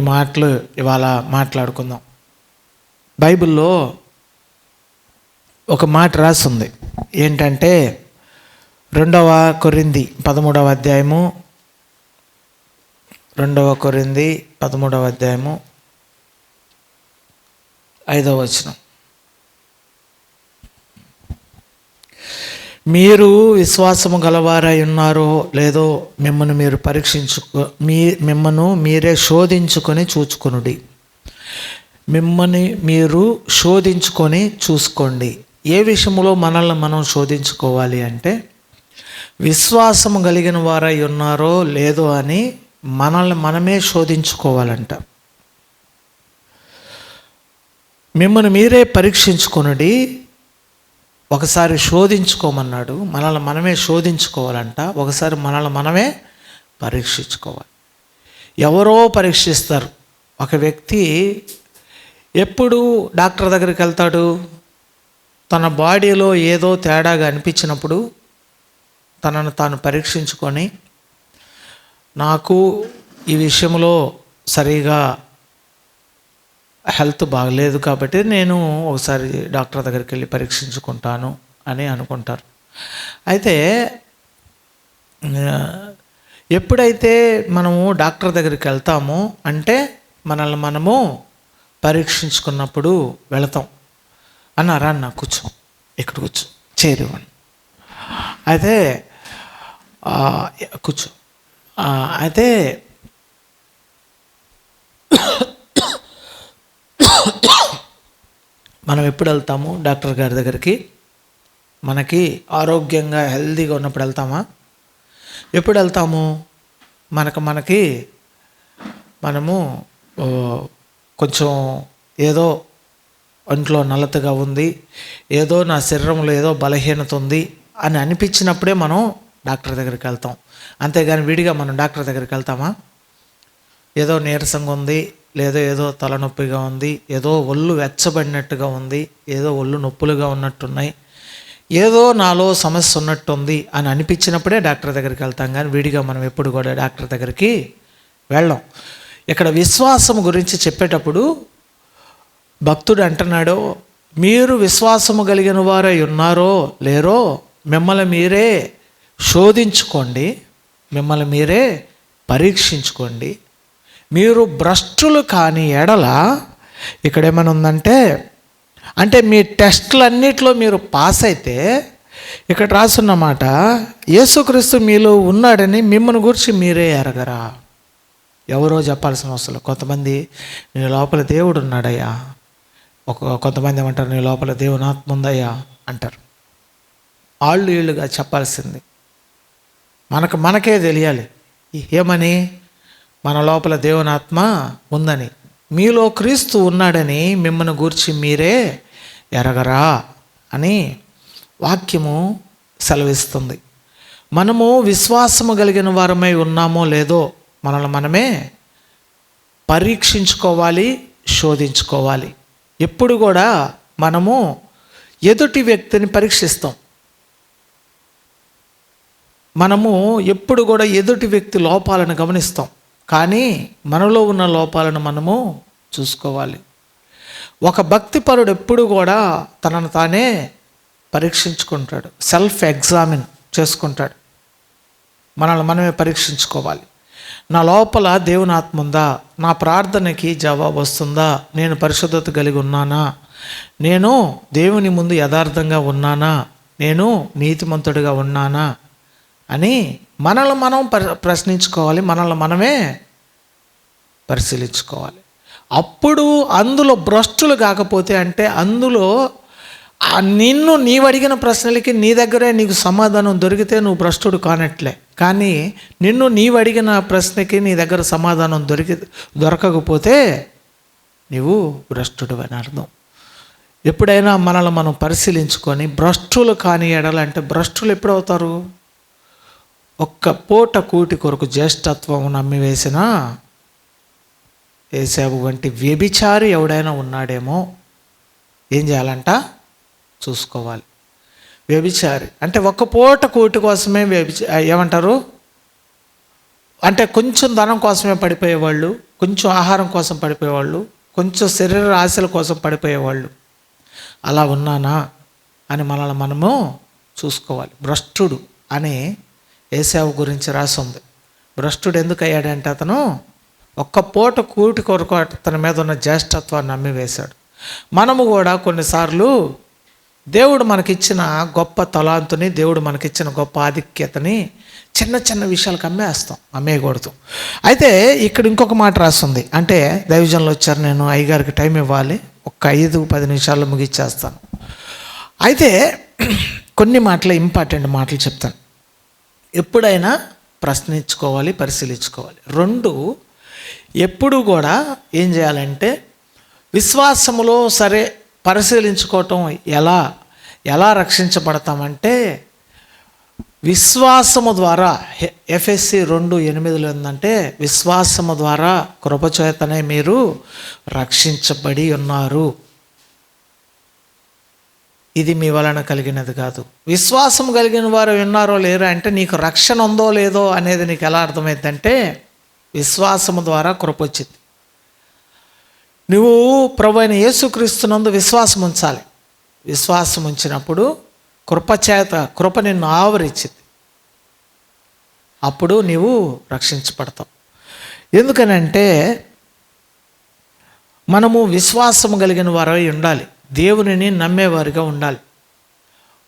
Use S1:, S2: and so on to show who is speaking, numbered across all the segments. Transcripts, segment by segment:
S1: మాటలు ఇవాళ మాట్లాడుకుందాం. బైబిల్లో ఒక మాట రాసింది ఏంటంటే రెండవ కొరింది పదమూడవ అధ్యాయము రెండవ కొరింది పదమూడవ అధ్యాయము ఐదవ వచనం. మీరు విశ్వాసము గలవారై ఉన్నారో లేదో మిమ్మల్ని మీరు పరీక్షించుకో మీ మిమ్మను మీరే శోధించుకొని చూచుకొనుడి. మిమ్మల్ని మీరు శోధించుకొని చూసుకోండి. ఏ విషయంలో మనల్ని మనం శోధించుకోవాలి అంటే విశ్వాసము కలిగిన వారై ఉన్నారో లేదో అని మనల్ని మనమే శోధించుకోవాలంట. మిమ్మల్ని మీరే పరీక్షించుకొనుడి. ఒకసారి శోధించుకోమన్నాడు. మనల్ని మనమే శోధించుకోవాలంట. ఒకసారి మనల్ని మనమే పరీక్షించుకోవాలి. ఎవరో పరీక్షిస్తారు. ఒక వ్యక్తి ఎప్పుడు డాక్టర్ దగ్గరికి వెళ్తాడు? తన బాడీలో ఏదో తేడాగా అనిపించినప్పుడు తనను తాను పరీక్షించుకొని నాకు ఈ విషయంలో సరిగా హెల్త్ బాగలేదు కాబట్టి నేను ఒకసారి డాక్టర్ దగ్గరికి వెళ్ళి పరీక్షించుకుంటాను అని అనుకుంటారు. అయితే ఎప్పుడైతే మనము డాక్టర్ దగ్గరికి వెళ్తామో అంటే మనల్ని మనము పరీక్షించుకున్నప్పుడు వెళతాం. అన్నారా? అన్న కూర్చో. ఇక్కడ కూర్చో. చేరివ్వండి అయితే కూర్చో. అయితే మనం ఎప్పుడు వెళ్తాము? డాక్టర్ గారి దగ్గరికి. మనకి ఆరోగ్యంగా హెల్తీగా ఉన్నప్పుడు వెళ్తామా? ఎప్పుడు వెళ్తాము? మనకు మనకి మనము కొంచెం ఏదో ఒంట్లో నల్లతగా ఉంది ఏదో నా శరీరంలో ఏదో బలహీనత ఉంది అని అనిపించినప్పుడే మనం డాక్టర్ దగ్గరికి వెళ్తాం. అంతేగాని విడిగా మనం డాక్టర్ దగ్గరికి వెళ్తామా? ఏదో నీరసంగా ఉంది లేదో ఏదో తలనొప్పిగా ఉంది ఏదో ఒళ్ళు వెచ్చబడినట్టుగా ఉంది ఏదో ఒళ్ళు నొప్పులుగా ఉన్నట్టున్నాయి ఏదో నాలో సమస్య ఉన్నట్టుంది అని అనిపించినప్పుడే డాక్టర్ దగ్గరికి వెళ్తాం. కానీ విడిగా మనం ఎప్పుడు కూడా డాక్టర్ దగ్గరికి వెళ్ళం. ఇక్కడ విశ్వాసం గురించి చెప్పేటప్పుడు భక్తుడు అంటున్నాడు మీరు విశ్వాసము కలిగిన వారై ఉన్నారో లేరో మిమ్మల్ని మీరే శోధించుకోండి మిమ్మల్ని మీరే పరీక్షించుకోండి మీరు భ్రష్టులు కాని ఎడల ఇక్కడ ఏమైనా ఉందంటే అంటే మీ టెస్టులన్నిట్లో మీరు పాస్ అయితే ఇక్కడ రాసున్నమాట యేసుక్రీస్తు మీలో ఉన్నాడని మిమ్మల్ని గురించి మీరే ఎరగరా. ఎవరో చెప్పాల్సిన అవసరం కొంతమంది నీ లోపల దేవుడు ఉన్నాడయ్యా. ఒక కొంతమంది ఏమంటారు నీ లోపల దేవుని ఆత్మ ఉందయ్యా. అంటారు. ఆళ్ళు వీళ్ళుగా చెప్పాల్సింది. మనకు మనకే తెలియాలి. ఏమని మన లోపల దేవుని ఆత్మ ఉందని. మీలో క్రీస్తు ఉన్నాడని మిమ్మల్ని గూర్చి మీరే ఎరగరా అని వాక్యము సెలవిస్తుంది. మనము విశ్వాసము కలిగిన వారమై ఉన్నామో లేదో మనల్ని మనమే పరీక్షించుకోవాలి శోధించుకోవాలి. ఎప్పుడు కూడా మనము ఎదుటి వ్యక్తిని పరీక్షిస్తాం. మనము ఎప్పుడు కూడా ఎదుటి వ్యక్తి లోపాలను గమనిస్తాం. కానీ మనలో ఉన్న లోపాలను మనము చూసుకోవాలి. ఒక భక్తిపరుడు ఎప్పుడు కూడా తనను తానే పరీక్షించుకుంటాడు. సెల్ఫ్ ఎగ్జామిన్ చేసుకుంటాడు. మనల్ని మనమే పరీక్షించుకోవాలి. నా లోపల దేవుని ఆత్మ ఉందా? నా ప్రార్థనకి జవాబు వస్తుందా? నేను పరిశుద్ధత కలిగి ఉన్నానా? నేను దేవుని ముందు యథార్థంగా ఉన్నానా? నేను నీతిమంతుడిగా ఉన్నానా? అని మనల్ని మనం ప్ర ప్రశ్నించుకోవాలి మనల్ని మనమే పరిశీలించుకోవాలి. అప్పుడు అందులో భ్రష్టులు కాకపోతే అంటే అందులో నిన్ను నీవు అడిగిన ప్రశ్నలకి నీ దగ్గరే నీకు సమాధానం దొరికితే నువ్వు భ్రష్టుడు కానట్లే. కానీ నిన్ను నీవు అడిగిన ప్రశ్నకి నీ దగ్గర సమాధానం దొరికి దొరకకపోతే నీవు భ్రష్టుడు అని అర్థం. ఎప్పుడైనా మనల్ని మనం పరిశీలించుకొని భ్రష్టులు కాని ఎడలంటే భ్రష్టులు ఎప్పుడవుతారు? ఒక్క పూట కూటి కొరకు జ్యేష్ఠత్వం నమ్మివేసిన ఏసావు వంటి వ్యభిచారి ఎవడైనా ఉన్నాడేమో ఏం చేయాలంట? చూసుకోవాలి. వ్యభిచారి. అంటే ఒక్క పూట కూటి కోసమే వ్యభిచ ఏమంటారు? అంటే కొంచెం ధనం కోసమే పడిపోయేవాళ్ళు కొంచెం ఆహారం కోసం పడిపోయేవాళ్ళు కొంచెం శరీర ఆశల కోసం పడిపోయేవాళ్ళు. అలా ఉన్నానా అని మనల్ని మనము చూసుకోవాలి. భ్రష్టుడు అని ఏసావు గురించి రాసుంది. భ్రష్టుడు ఎందుకు అయ్యాడంటే అతను ఒక్క పూట కూటి కొరకు అతని మీద ఉన్న జ్యేష్ఠత్వాన్ని నమ్మి వేశాడు మనము కూడా కొన్నిసార్లు దేవుడు మనకిచ్చిన గొప్ప తలాంతుని దేవుడు మనకిచ్చిన గొప్ప ఆధిక్యతని చిన్న చిన్న విషయాలకు అమ్మేస్తాం అమ్మేయకూడదు. అయితే ఇక్కడ ఇంకొక మాట రాస్తుంది అంటే దైవజన్లు వచ్చారు నేను అయ్యగారికి టైం ఇవ్వాలి ఒక్క ఐదు పది నిమిషాల్లో ముగిచ్చేస్తాను. అయితే కొన్ని మాటలు ఇంపార్టెంట్ మాటలు చెప్తాను. ఎప్పుడైనా ప్రశ్నించుకోవాలి పరిశీలించుకోవాలి. రెండు ఎప్పుడు కూడా ఏం చేయాలంటే విశ్వాసములో సరే పరిశీలించుకోవటం ఎలా ఎలా రక్షించబడతామంటే విశ్వాసము ద్వారా ఎఫ్ఎస్సి రెండు ఎనిమిదిలో ఏంటంటే విశ్వాసము ద్వారా కృపచేతనే మీరు రక్షించబడి ఉన్నారు. ఇది మీ వలన కలిగినది కాదు. విశ్వాసం కలిగిన వారు విన్నారో లేరో అంటే నీకు రక్షణ ఉందో లేదో అనేది నీకు ఎలా అర్థమైందంటే విశ్వాసము ద్వారా కృపొచ్చింది నువ్వు ప్రభు అయిన యేసుక్రీస్తునందు విశ్వాసం ఉంచాలి. విశ్వాసం ఉంచినప్పుడు కృప చేత కృప నిన్ను ఆవరించింది. అప్పుడు నీవు రక్షించబడతావు. ఎందుకనంటే మనము విశ్వాసం కలిగిన వారై ఉండాలి. దేవునిని నమ్మేవారిగా ఉండాలి.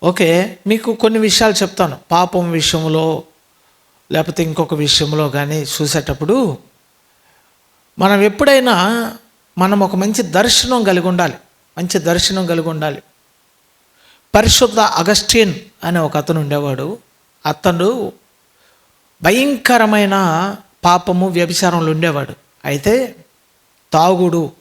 S1: ఓకే మీకు కొన్ని విషయాలు చెప్తాను. పాపం విషయంలో లేకపోతే ఇంకొక విషయంలో కానీ చూసేటప్పుడు మనం ఎప్పుడైనా మనం ఒక మంచి దర్శనం కలిగి ఉండాలి. మంచి దర్శనం కలిగి ఉండాలి. పరిశుద్ధ అగస్టిన్ అనే ఒక అతను ఉండేవాడు. అతను భయంకరమైన పాపము వ్యభిచారంలో ఉండేవాడు. అయితే తాగుడు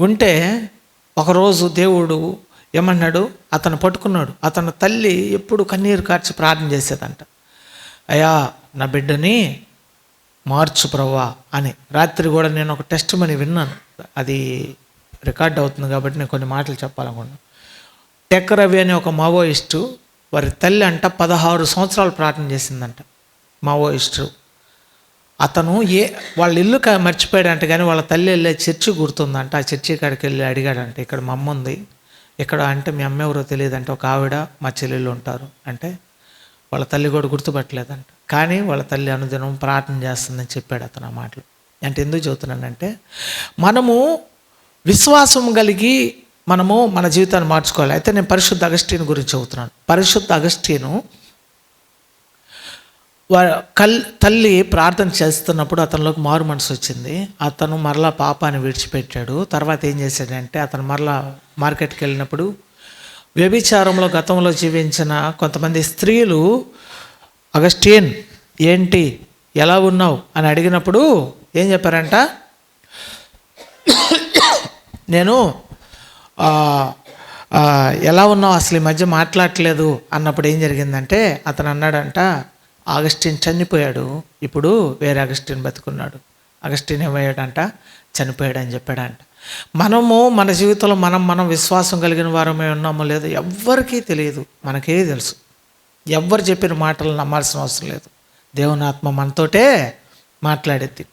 S1: ఉంటే ఒకరోజు దేవుడు ఏమన్నాడు? అతను పట్టుకున్నాడు. అతని తల్లి ఎప్పుడు కన్నీరు కార్చి ప్రార్థన చేసేదంట. అయ్యా నా బిడ్డని మార్చు ప్రవ్వా అని. రాత్రి కూడా నేను ఒక టెస్ట్ మని విన్నాను. అది రికార్డ్ అవుతుంది కాబట్టి నేను కొన్ని మాటలు చెప్పాలనుకున్నాను. టెక్ రవి అనే ఒక మావోయిస్టు వారి తల్లి అంట పదహారు సంవత్సరాలు ప్రార్థన చేసిందంట. మావోయిస్టు అతను ఏ వాళ్ళ ఇల్లు మర్చిపోయాడంట కానీ వాళ్ళ తల్లి వెళ్ళే చర్చి గుర్తుందంట. ఆ చర్చి కాడికి వెళ్ళి అడిగాడంట ఇక్కడ మా అమ్మ ఉంది. ఇక్కడ అంటే మీ అమ్మ ఎవరో తెలియదంటే. ఒక ఆవిడ మా చెల్లెళ్ళు ఉంటారు. అంటే వాళ్ళ తల్లి కూడా గుర్తుపట్టలేదంట. కానీ వాళ్ళ తల్లి అనుదినం ప్రార్థన చేస్తుందని చెప్పాడు అతను ఆ మాటలు. అంటే ఎందుకు చెబుతున్నానంటే మనము విశ్వాసం కలిగి మనము మన జీవితాన్ని మార్చుకోవాలి. అయితే నేను పరిశుద్ధ అగస్టీన్ గురించి చెబుతున్నాను. పరిశుద్ధ అగస్టీను కల్ తల్లి ప్రార్థన చేస్తున్నప్పుడు అతనిలోకి మారు మనసు వచ్చింది. అతను మరలా పాపాన్ని విడిచిపెట్టాడు. తర్వాత ఏం చేశాడంటే అతను మరలా మార్కెట్కి వెళ్ళినప్పుడు వ్యభిచారంలో గతంలో జీవించిన కొంతమంది స్త్రీలు అగస్టియన్ ఏంటి? ఎలా ఉన్నావు? అని అడిగినప్పుడు ఏం చెప్పారంట? నేను ఎలా ఉన్నావు? అసలు ఈ మధ్య మాట్లాడట్లేదు. అన్నప్పుడు ఏం జరిగిందంటే అతను అన్నాడంట ఆగస్టిన్ చనిపోయాడు. ఇప్పుడు వేరే అగస్టిన్ బతుకున్నాడు. అగస్టిన్ ఏమయ్యాడంట? చనిపోయాడు అని చెప్పాడంట. మనము మన జీవితంలో మనం మనం విశ్వాసం కలిగిన వారమే ఉన్నామో లేదో ఎవ్వరికీ తెలియదు. మనకే తెలుసు. ఎవ్వరు చెప్పిన మాటలు నమ్మాల్సిన అవసరం లేదు. దేవుని ఆత్మ మనతోటే మాట్లాడేది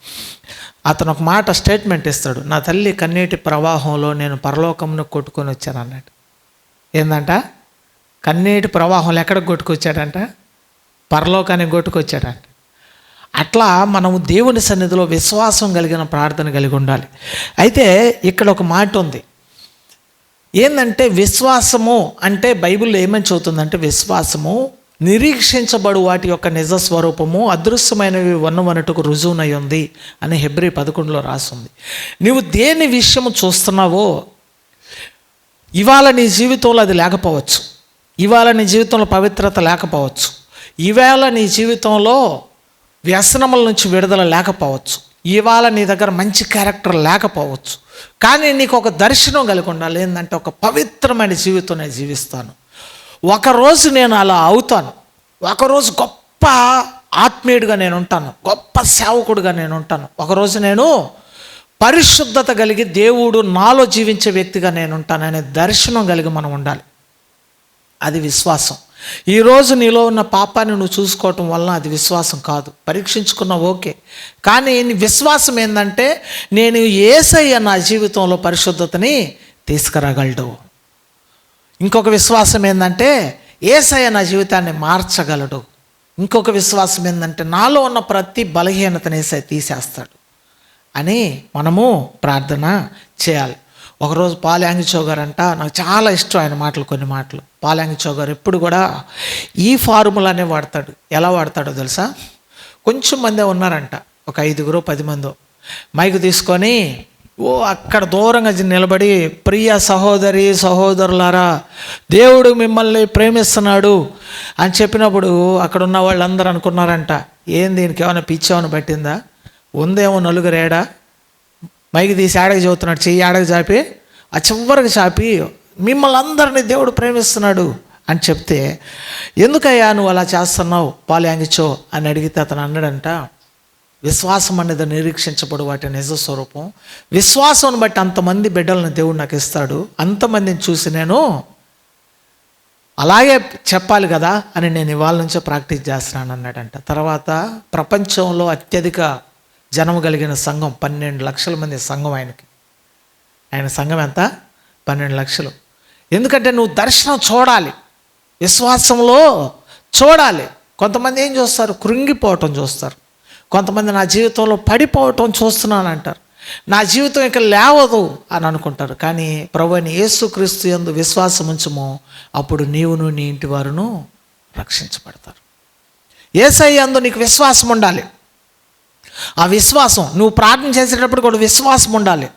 S1: అతను ఒక మాట స్టేట్మెంట్ ఇస్తాడు. నా తల్లి కన్నీటి ప్రవాహంలో నేను పరలోకంను కొట్టుకొని వచ్చాను అన్నాడు. ఏందంట? కన్నీటి ప్రవాహంలో ఎక్కడికి కొట్టుకొచ్చాడంట? పరలోకానికి కొట్టుకొచ్చాడంట. అట్లా మనము దేవుని సన్నిధిలో విశ్వాసం కలిగిన ప్రార్థన కలిగి ఉండాలి. అయితే ఇక్కడ ఒక మాట ఉంది. ఏంటంటే విశ్వాసము అంటే బైబిల్లో ఏమని చదువుతుందంటే విశ్వాసము నిరీక్షించబడు వాటి యొక్క నిజ స్వరూపము అదృశ్యమైనవి వన్నవనటుకు రుజువునై ఉంది అని హెబ్రి పదకొండులో రాస్తుంది నీవు దేని విషయము చూస్తున్నావో ఇవాళ నీ జీవితంలో అది లేకపోవచ్చు. ఇవాళ నీ జీవితంలో పవిత్రత లేకపోవచ్చు. ఈవేళ నీ జీవితంలో వ్యసనముల నుంచి విడుదల లేకపోవచ్చు. ఇవాళ నీ దగ్గర మంచి క్యారెక్టర్ లేకపోవచ్చు. కానీ నీకు ఒక దర్శనం కలిగి ఉండాలి. ఏంటంటే ఒక పవిత్రమైన జీవితం నేను జీవిస్తాను ఒకరోజు నేను అలా అవుతాను. ఒకరోజు గొప్ప ఆత్మీయుడిగా నేను ఉంటాను. గొప్ప సేవకుడిగా నేను ఉంటాను. ఒకరోజు నేను పరిశుద్ధత కలిగి దేవుడు నాలో జీవించే వ్యక్తిగా నేను ఉంటాననే దర్శనం కలిగి మనం ఉండాలి. అది విశ్వాసం. ఈరోజు నీలో ఉన్న పాపాన్ని నువ్వు చూసుకోవటం వలన అది విశ్వాసం కాదు. పరీక్షించుకున్న ఓకే. కానీ నీ విశ్వాసం ఏంటంటే నేను ఏసయ్య నా జీవితంలో పరిశుద్ధతని తీసుకురాగలడు. ఇంకొక విశ్వాసం ఏంటంటే ఏసయ్య నా జీవితాన్ని మార్చగలడు. ఇంకొక విశ్వాసం ఏంటంటే నాలో ఉన్న ప్రతి బలహీనతని ఏసయ్య తీసేస్తాడు. అని మనము ప్రార్థన చేయాలి. ఒకరోజు పాల్యాంగిచో గారు అంట నాకు చాలా ఇష్టం ఆయన మాటలు కొన్ని మాటలు. పాల్యాంగిచో గారు ఎప్పుడు కూడా ఈ ఫార్ములానే వాడతాడు. ఎలా వాడతాడో తెలుసా? కొంచెం మందే ఉన్నారంట. ఒక ఐదుగురు పది మందో. మైకు తీసుకొని ఓ అక్కడ దూరంగా నిలబడి ప్రియ సహోదరి సహోదరులారా దేవుడు మిమ్మల్ని ప్రేమిస్తున్నాడు అని చెప్పినప్పుడు అక్కడ ఉన్న వాళ్ళందరూ అనుకున్నారంట. ఏం దీనికి ఏమైనా పిచ్చేమని పట్టిందా? ఉందేమో నలుగురేడా? మైకి తీసి ఆడకి చదువుతున్నాడు చెయ్యి ఆడకి చాపి ఆ చివరికి చాపి మిమ్మల్ని అందరినీ దేవుడు ప్రేమిస్తున్నాడు అని చెప్తే ఎందుకయ్యా నువ్వు అలా చేస్తున్నావు? పాల్యాంగిచో అని అడిగితే అతను అన్నాడంట విశ్వాసం అనేది నిరీక్షించబడు వాటి నిజ స్వరూపం. విశ్వాసం బట్టి అంతమంది బిడ్డలను దేవుడు నాకు ఇస్తాడు అంతమందిని చూసి నేను అలాగే చెప్పాలి కదా అని నేను ఇవాళ నుంచే ప్రాక్టీస్ చేస్తున్నాను అన్నాడంట తర్వాత ప్రపంచంలో అత్యధిక జనం కలిగిన సంఘం పన్నెండు లక్షల మంది సంఘం ఆయనకి. ఆయన సంఘం ఎంత? పన్నెండు లక్షలు. ఎందుకంటే నువ్వు దర్శనం చూడాలి. విశ్వాసంలో చూడాలి. కొంతమంది ఏం చూస్తారు? కృంగిపోవటం చూస్తారు. కొంతమంది నా జీవితంలో పడిపోవటం చూస్తున్నాను అంటారు. నా జీవితం ఇక లేవదు అని అనుకుంటారు. కానీ ప్రభుని యేసుక్రీస్తు యందు విశ్వాసం ఉంచము. అప్పుడు నీవును నీ ఇంటి వారును రక్షించబడతారు. ఏసై అందు నీకు విశ్వాసం ఉండాలి. ఆ విశ్వాసం నువ్వు ప్రార్థన చేసేటప్పుడు కూడా విశ్వాసం ఉండాలి.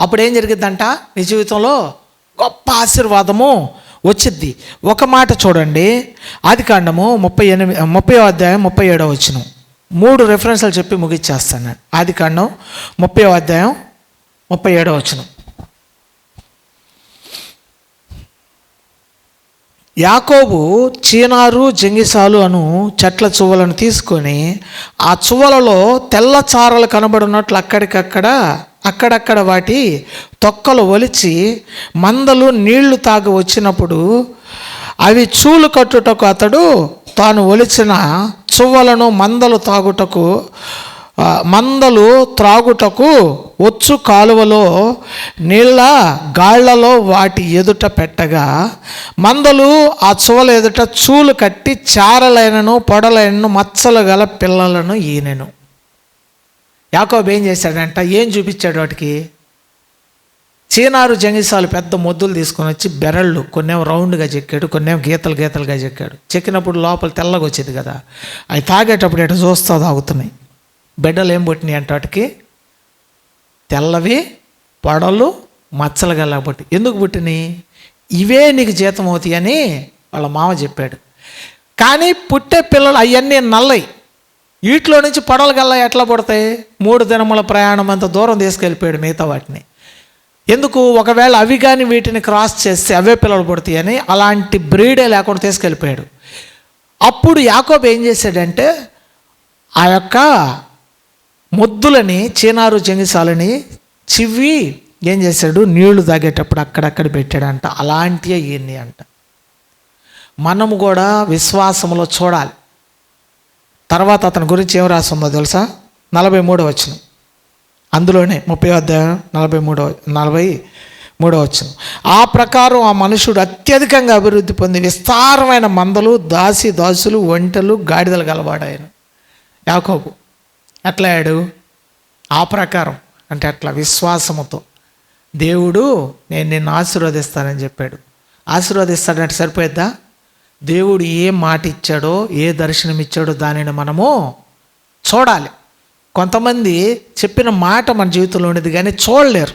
S1: అప్పుడు ఏం జరిగిద్దంట? నీ జీవితంలో గొప్ప ఆశీర్వాదము వచ్చిద్ది. ఒక మాట చూడండి. ఆది కాండము ముప్పై ఎనిమిది ముప్పై అధ్యాయం ముప్పై ఏడో వచ్చిన మూడు రెఫరెన్స్లు చెప్పి ముగిచ్చేస్తాను. ఆది కాండం ముప్పై అధ్యాయం ముప్పై ఏడవ వచ్చినాం యాకోబు చీనారు జంగిసాలు అను చెట్ల చువ్వలను తీసుకొని ఆ చువ్వలలో తెల్ల చారలు కనబడినట్లు అక్కడికక్కడ అక్కడక్కడ వాటి తొక్కలు ఒలిచి మందలు నీళ్ళు తాగి వచ్చినప్పుడు అవి చూలు కట్టుటకు అతడు తాను ఒలిచిన చువ్వలను మందలు తాగుటకు మందలు త్రాగుటకు వచ్చు కాలువలో నీళ్ళ గాళ్ళలో వాటి ఎదుట పెట్టగా మందలు ఆ చువల ఎదుట చూలు కట్టి చారలైనను పొడలైనను మచ్చలు గల పిల్లలను ఈనెను. యాకోబు ఏం చేశాడంట? ఏం చూపించాడు వాటికి? చీనారు జంగిసాలు పెద్ద మొద్దులు తీసుకొని వచ్చి బెరళ్ళు కొన్నేమో రౌండ్గా చెక్కాడు కొన్నేమో గీతలు గీతలుగా చెక్కాడు. చెక్కినప్పుడు లోపల తెల్లగా వచ్చేది కదా. అవి తాగేటప్పుడు ఎటు చూస్తా తాగుతున్నాయి. బిడ్డలు ఏం పుట్టినాయి అంటే వాటికి తెల్లవి పొడలు మచ్చలు గలబట్టి ఎందుకు పుట్టినాయి? ఇవే నీకు జీతం అవుతాయని అని వాళ్ళ మామ చెప్పాడు. కానీ పుట్టే పిల్లలు అవన్నీ నల్లయి. వీటిలో నుంచి పొడలు గల్లా ఎట్లా పుడతాయి? మూడు దినముల ప్రయాణం అంత దూరం తీసుకెళ్ళిపోయాడు మిగతా వాటిని. ఎందుకు? ఒకవేళ అవి కానీ వీటిని క్రాస్ చేస్తే అవే పిల్లలు పుడతాయి అని అలాంటి బ్రీడే లేకుండా తీసుకెళ్ళిపోయాడు. అప్పుడు యాకోబ్ ఏం చేశాడంటే ఆ యొక్క మొద్దులని చీనారు చెంగిసాలని చివ్వి ఏం చేశాడు? నీళ్ళు తాగేటప్పుడు అక్కడక్కడ పెట్టాడంట. అలాంటివే ఈయన్ని అంట. మనము కూడా విశ్వాసంలో చూడాలి. తర్వాత అతని గురించి ఏం ఉందో తెలుసా? నలభై మూడో వచ్చిన అందులోనే ముప్పై అధ్యాయం నలభై మూడో నలభై మూడో వచ్చిన ఆ ప్రకారం ఆ మనుషుడు అత్యధికంగా అభివృద్ధి పొంది విస్తారమైన మందలు దాసి దాసులు ఒంటెలు గాడిదలు గలవాడాయను. యాకోబు. ఎట్లా అయ్యాడు? ఆ ప్రకారం. అంటే అట్లా విశ్వాసముతో. దేవుడు నేను నిన్ను ఆశీర్వదిస్తానని చెప్పాడు. ఆశీర్వదిస్తాడంటే సరిపోయిద్దా? దేవుడు ఏ మాట ఇచ్చాడో ఏ దర్శనం ఇచ్చాడో దానిని మనము చూడాలి. కొంతమంది చెప్పిన మాట మన జీవితంలో ఉండేది కానీ చూడలేరు.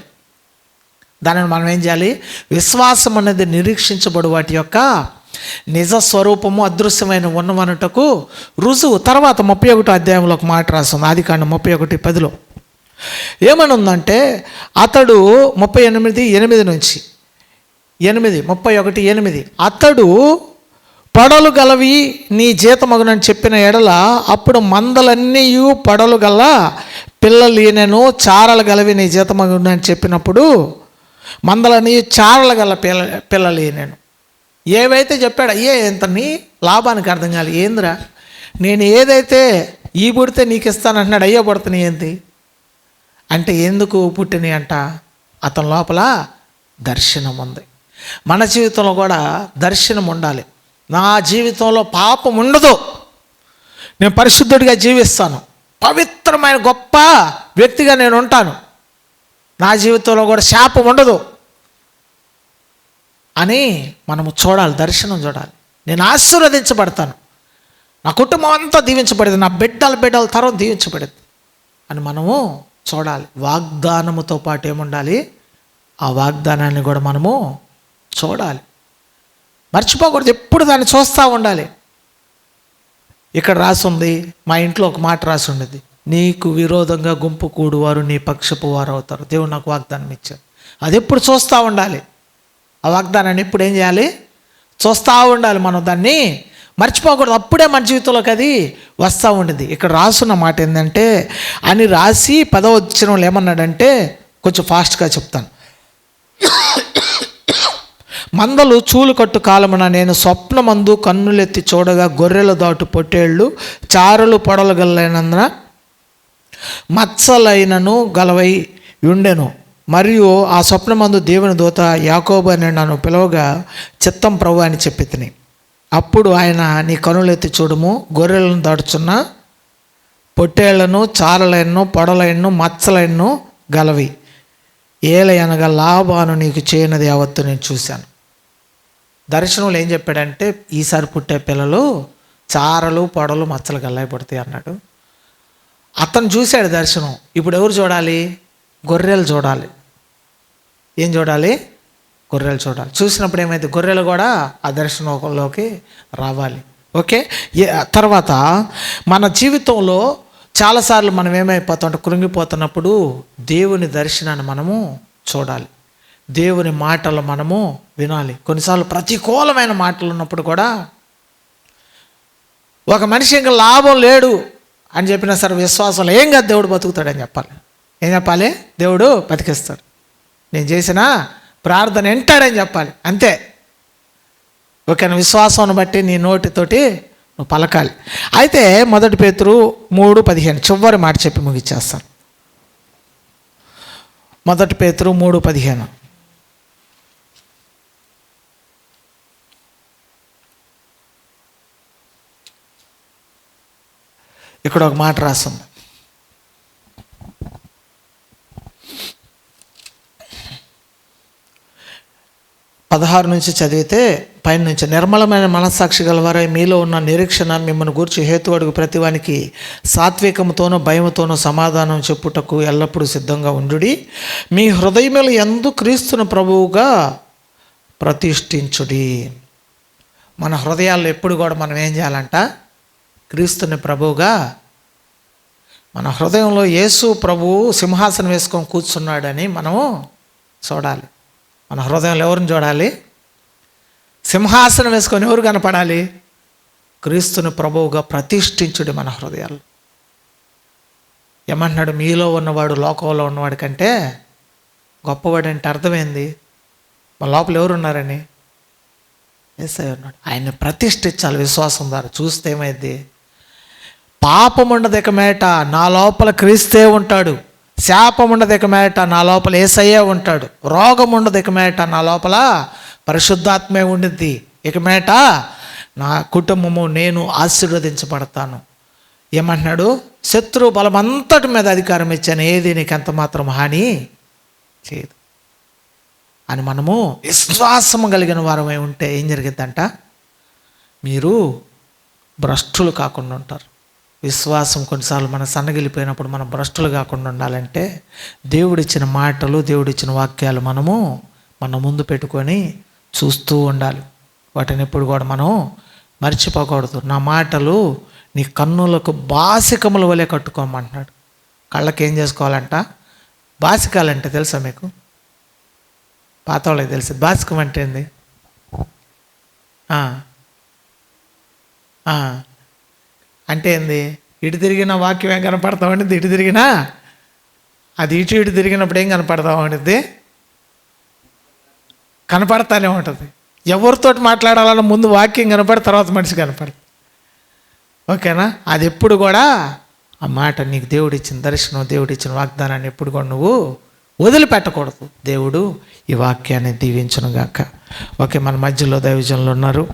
S1: దానిని మనం ఏం చేయాలి? విశ్వాసం అనేది నిరీక్షించబడు వాటి యొక్క నిజ స్వరూపము అదృశ్యమైన ఉన్నవనుటకు రుజువు. తర్వాత ముప్పై ఒకటో అధ్యాయంలో ఒక మాట రాస్తుంది. ఆది కాండ ముప్పై ఒకటి పదిలో. ఏమని ఉందంటే అతడు ముప్పై ఎనిమిది ఎనిమిది నుంచి. ఎనిమిది ముప్పై ఒకటి ఎనిమిది. అతడు పడలు గలవి నీ జీతమగునని చెప్పిన ఎడల అప్పుడు మందలన్నీ పడలు గల పిల్లలీనెను చారలు గలవి నీ జీతమగునని చెప్పినప్పుడు మందలని చారలు గల పిల్ల పిల్లలీనెను. ఏవైతే చెప్పాడు అయ్యే ఎంత నీ లాభానికి అర్థం కాదు ఏందిరా? నేను ఏదైతే ఈ పుడితే నీకు ఇస్తానంటున్నాడు అయ్యో పుడుతున్నాయి ఏంది? అంటే ఎందుకు పుట్టినాయి అంట? అతని లోపల దర్శనం ఉంది. మన జీవితంలో కూడా దర్శనం ఉండాలి. నా జీవితంలో పాపం ఉండదు. నేను పరిశుద్ధుడిగా జీవిస్తాను. పవిత్రమైన గొప్ప వ్యక్తిగా నేను ఉంటాను. నా జీవితంలో కూడా శాపం ఉండదు. అని మనము చూడాలి దర్శనం చూడాలి. నేను ఆశీర్వదించబడతాను. నా కుటుంబం అంతా దీవించబడింది నా బిడ్డల బిడ్డల తరం దీవించబడింది అని మనము చూడాలి. వాగ్దానముతో పాటు ఏముండాలి? ఆ వాగ్దానాన్ని కూడా మనము చూడాలి. మర్చిపోకూడదు ఎప్పుడు దాన్ని చూస్తూ ఉండాలి. ఇక్కడ రాసుంది మా ఇంట్లో ఒక మాట రాసి ఉండేది నీకు విరోధంగా గుంపు కూడువారు నీ పక్షపు వారు అవుతారు దేవుడు నాకు వాగ్దానం ఇచ్చారు అది ఎప్పుడు చూస్తూ ఉండాలి. ఆ వాగ్దానాన్ని ఇప్పుడు ఏం చేయాలి? చూస్తూ ఉండాలి మనం దాన్ని. మర్చిపోకూడదు. అప్పుడే మన జీవితంలోకి అది వస్తూ ఉండేది ఇక్కడ రాసున్న మాట ఏంటంటే అని రాసి పదవ వచ్చిన వాళ్ళు ఏమన్నాడంటే కొంచెం ఫాస్ట్గా చెప్తాను. మందలు చూలు కట్టు కాలమున నేను స్వప్నమందు కన్నులెత్తి చూడగా గొర్రెల దాటు పొట్టేళ్ళు చారులు పొడలు గలైనందున మచ్చలైనను గలవై ఉండెను మరియు ఆ స్వప్నమందు దేవుని దూత యాకోబు అని నన్ను పిలవగా చిత్తం ప్రభు అని చెప్పి తిని. అప్పుడు ఆయన నీ కనులెత్తి చూడము గొర్రెలను దాటుచున్న పొట్టేళ్ళను చారలైనను పొడలైనను మచ్చలైనను గలవి. ఏలయనగా లాభాను నీకు చేయనది యావత్తు నేను చూశాను. దర్శనంలో ఏం చెప్పాడంటే ఈసారి పుట్టే పిల్లలు చారలు పొడలు మచ్చలు గల్లాయి పడతాయి అన్నాడు. అతను చూశాడు దర్శనం. ఇప్పుడు ఎవరు చూడాలి? గొర్రెలు చూడాలి. ఏం చూడాలి? గొర్రెలు చూడాలి. చూసినప్పుడు ఏమైతే గొర్రెలు కూడా ఆ దర్శనంలోకి రావాలి. ఓకే? తర్వాత మన జీవితంలో చాలాసార్లు మనం ఏమైపోతుంటే కృంగిపోతున్నప్పుడు దేవుని దర్శనాన్ని మనము చూడాలి. దేవుని మాటలు మనము వినాలి. కొన్నిసార్లు ప్రతికూలమైన మాటలు ఉన్నప్పుడు కూడా ఒక మనిషి ఇంకా లాభం లేడు అని చెప్పినా సరే విశ్వాసంలో ఏం కాదు దేవుడు బతుకుతాడని చెప్పాలి. ఏం చెప్పాలి? దేవుడు బతికిస్తాడు. నేను చేసిన ప్రార్థన వింటాడని చెప్పాలి. అంతే. ఓకేనా విశ్వాసం బట్టి నీ నోటితోటి నువ్వు పలకాలి. అయితే మొదటి పేతురు మూడు పదిహేను. చివరి మాట చెప్పి ముగిచ్చేస్తాను. మొదటి పేతురు మూడు పదిహేను. ఇక్కడ ఒక మాట రాస్తుంది పదహారు నుంచి చదివితే పైన నుంచి నిర్మలమైన మనస్సాక్షి గలవారై మీలో ఉన్న నిరీక్షణ మిమ్మల్ని గూర్చి హేతు అడుగు ప్రతివానికి సాత్వికముతోనూ భయముతోనూ సమాధానం చెప్పుటకు ఎల్లప్పుడూ సిద్ధంగా ఉండుడి. మీ హృదయములు ఎందు క్రీస్తును ప్రభువుగా ప్రతిష్ఠించుడి. మన హృదయాల్లో ఎప్పుడు కూడా మనం ఏం చేయాలంట? క్రీస్తుని ప్రభువుగా. మన హృదయంలో యేసు ప్రభువు సింహాసనం వేసుకొని కూర్చున్నాడని మనము చూడాలి. మన హృదయంలో ఎవరిని చూడాలి? సింహాసనం వేసుకొని ఎవరు కనపడాలి? క్రీస్తుని ప్రభువుగా ప్రతిష్ఠించుడు మన హృదయాలు. ఏమంటున్నాడు? మీలో ఉన్నవాడు లోకంలో ఉన్నవాడి కంటే గొప్పవాడు అంటే అర్థమైంది. మన లోపల ఎవరు ఉన్నారని? ఉన్నాడు. ఆయన్ని ప్రతిష్ఠించాలి విశ్వాసం ద్వారా. చూస్తే ఏమైంది? పాపముండదిక మేట నా లోపల క్రీస్తే ఉంటాడు. శాపముండదిక మేట నా లోపల ఏసయ్యే ఉంటాడు. రోగం ఉండదిక మేట నా లోపల పరిశుద్ధాత్మే ఉండిద్ది. ఇక మేట నా కుటుంబము నేను ఆశీర్వదించబడతాను. ఏమంటున్నాడు? శత్రు బలం అంతటి మీద అధికారం ఇచ్చాను. ఏది నీకు ఎంత మాత్రం హాని? చేయదు అని మనము విశ్వాసము కలిగిన వారమై ఉంటే ఏం జరిగిద్దంట? మీరు భ్రష్టులు కాకుండా ఉంటారు. విశ్వాసం కొన్నిసార్లు మన సన్నగిలిపోయినప్పుడు మనం భ్రష్టులు కాకుండా ఉండాలంటే దేవుడిచ్చిన మాటలు దేవుడిచ్చిన వాక్యాలు మనము మన ముందు పెట్టుకొని చూస్తూ ఉండాలి. వాటిని ఎప్పుడు కూడా మనం మర్చిపోకూడదు. నా మాటలు నీ కన్నులకు బాసికముల వలె కట్టుకోమంటున్నాడు. కళ్ళకి ఏం చేసుకోవాలంట? బాసికాలంటే తెలుసా మీకు? పాత వాళ్ళకి తెలుసు. బాసికం అంటే ఏంది? అంటే ఏంది? ఇటు తిరిగిన వాక్యం ఏం కనపడతా ఉండిద్ది ఇటు తిరిగినా? అది ఇటు ఇటు తిరిగినప్పుడు ఏం కనపడతా ఉండిద్ది కనపడతానే ఉంటుంది. ఎవరితోటి మాట్లాడాలన్నా ముందు వాక్యం కనపడి తర్వాత మనిషి కనపడదు. ఓకేనా? అది ఎప్పుడు కూడా ఆ మాట నీకు దేవుడు ఇచ్చిన దర్శనం దేవుడు ఇచ్చిన వాగ్దానాన్ని ఎప్పుడు కూడా నువ్వు వదిలిపెట్టకూడదు. దేవుడు ఈ వాక్యాన్ని దీవించను గాక ఓకే మన మధ్యలో దైవజనులు ఉన్నారు.